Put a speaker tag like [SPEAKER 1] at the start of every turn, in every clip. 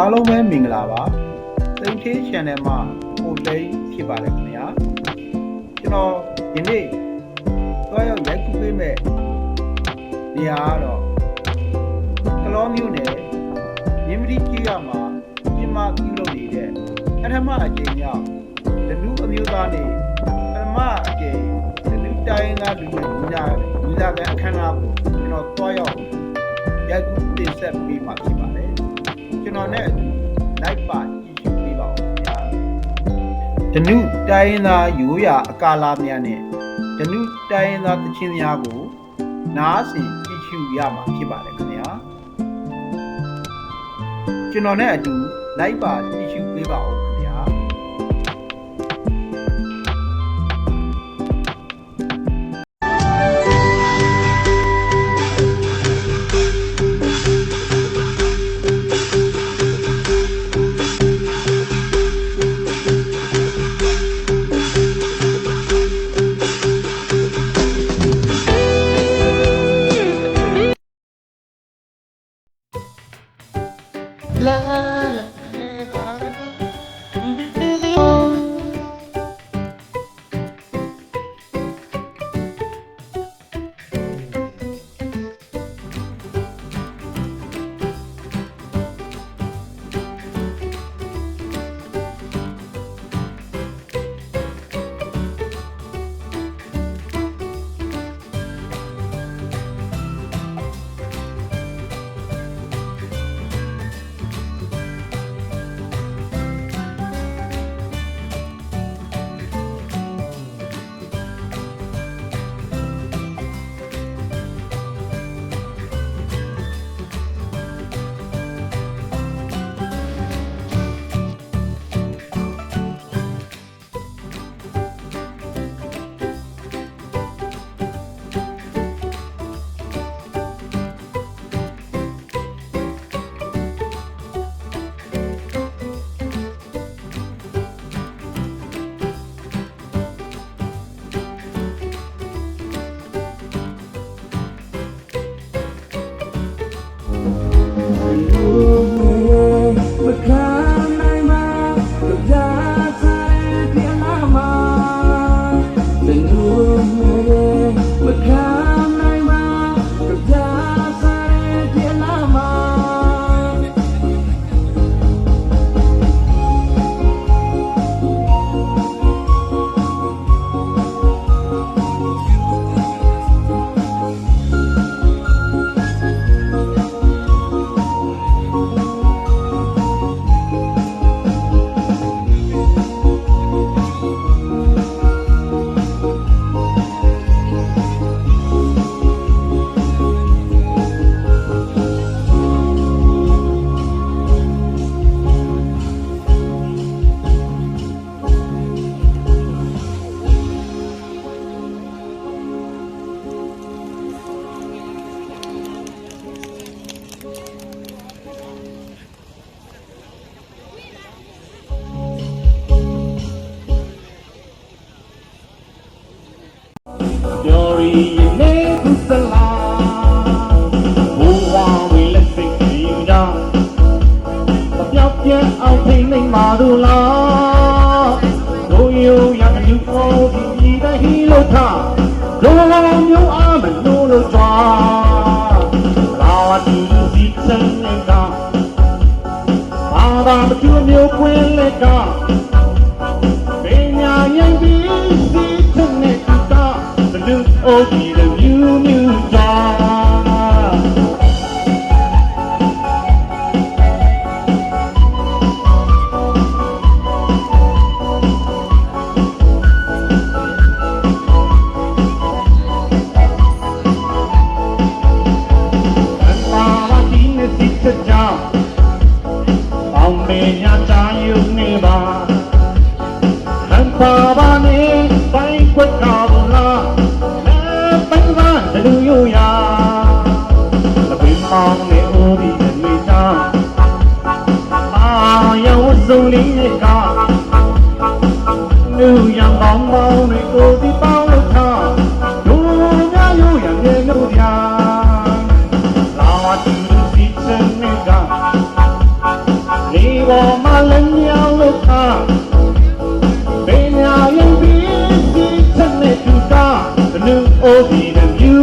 [SPEAKER 1] အားလုံးပဲမင်္ဂလာပါသိန်းသေး channel မှာပုံလိမ့်ဖြစ်ပါတယ်ခင်ဗျာကျွန်တော်ဒီနေ့တွားရောက်ရိုက်ကူးပေးမဲ့နေရာကတော့ကလောမျိုးနယ်မြင်းမတိကြီးရမှာပြမပြုလုပ်နေတဲ့ပထမအကြိမ်မြောက်ဒနုအမျိုးသားနေပထမအကြိမ်ဒနုတိုင်းသားလူငယ်ညီလာညီလာခံအခမ်းအနားကိုကျွန်တော်တွားရောက်ရိုက်ကူးတင်ဆက်ပေးမှာဖြစ်ပါတယ် ကျွန်တော်နဲ့အတူလိုက်ပါကြည့်ရှုပေးပါဦးခင်ဗျာဒနုတိုင်းရင်းသားရိုးရာအကာလာများနဲ့ဒနုတိုင်းရင်းသားတခြင်းများကို နားဆင်ကြည့်ရှုရမှာဖြစ်ပါတယ်ခင်ဗျာကျွန်တော်နဲ့အတူလိုက်ပါကြည့်ရှုပေးပါဦး
[SPEAKER 2] ပြောင်းပြန်အောင်ထိမ့်နေမှာတို့လားတို့ယူရအလူပေါ်ဒီဒီတဟီလို့ထားလုံးလုံးမျိုးအားမလို့လို့ကြွားလာဝတီဒီစံနေတာဘာသာမကျမျိုးခွင်းလက်ကပညာရင်ပြီးစီးတဲ့နေတာ the new OG the လူအိုဒီ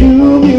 [SPEAKER 2] လူအို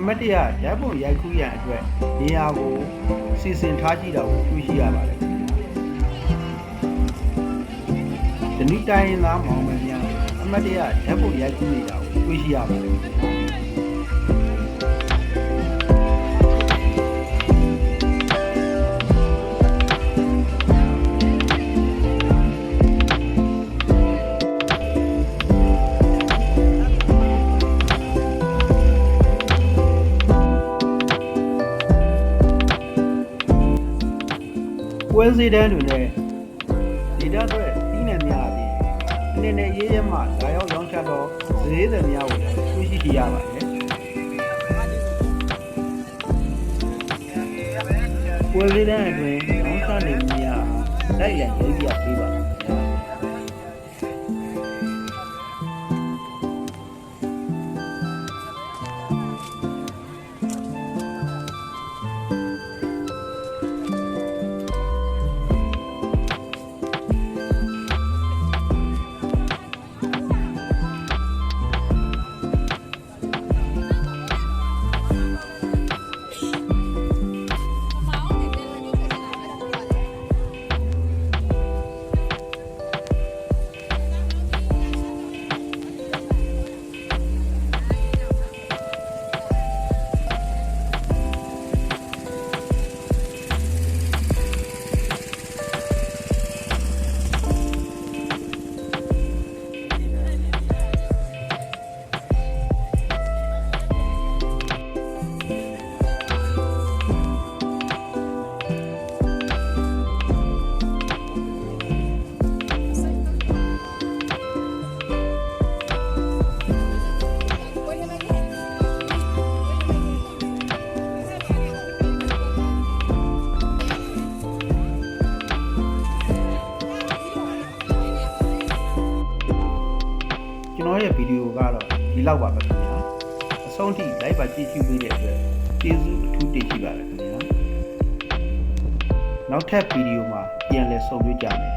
[SPEAKER 2] အမတ်တရ
[SPEAKER 1] ဓာတ်ပုံရိုက်ကူးရန်အတွက်နေရာကိုစီစဉ်ထားကြည့်တာကိုတွေ့ရှိရပါတယ်ခင်ဗျာဒီနေ့တိုင်းရင်းသားမောင်မယ်များအမတ်တရဓာတ်ပုံရိုက်ကူးနေတာကိုတွေ့ရှိရပါတယ် ခင်ဗျာပွဲစည်းတန်းတွေနဲ့ဒေတာအတွက်ပြီးနယ်များအပြင်အနေနဲ့ရေးရဲမှလာရောက်ရောင်းချတော့ဈေးသည်များကိုလည်းတွေ့ရှိကြရပါတယ်ပွဲစည်းတန်းအတွင်းရောင်းချနေမှုများလိုက်လံရေးပြပေးပါ လောက်ပါပဲခင်ဗျာအဆုံးထိလိုက်ပါကြည့်ရှုပေးတဲ့အတွက်ကျေးဇူးအထူးတင်ရှိပါတယ်ခင်ဗျာနောက်ထပ်ဗီဒီယိုမှာပြန်လည်ဆုံတွေ့ကြမယ်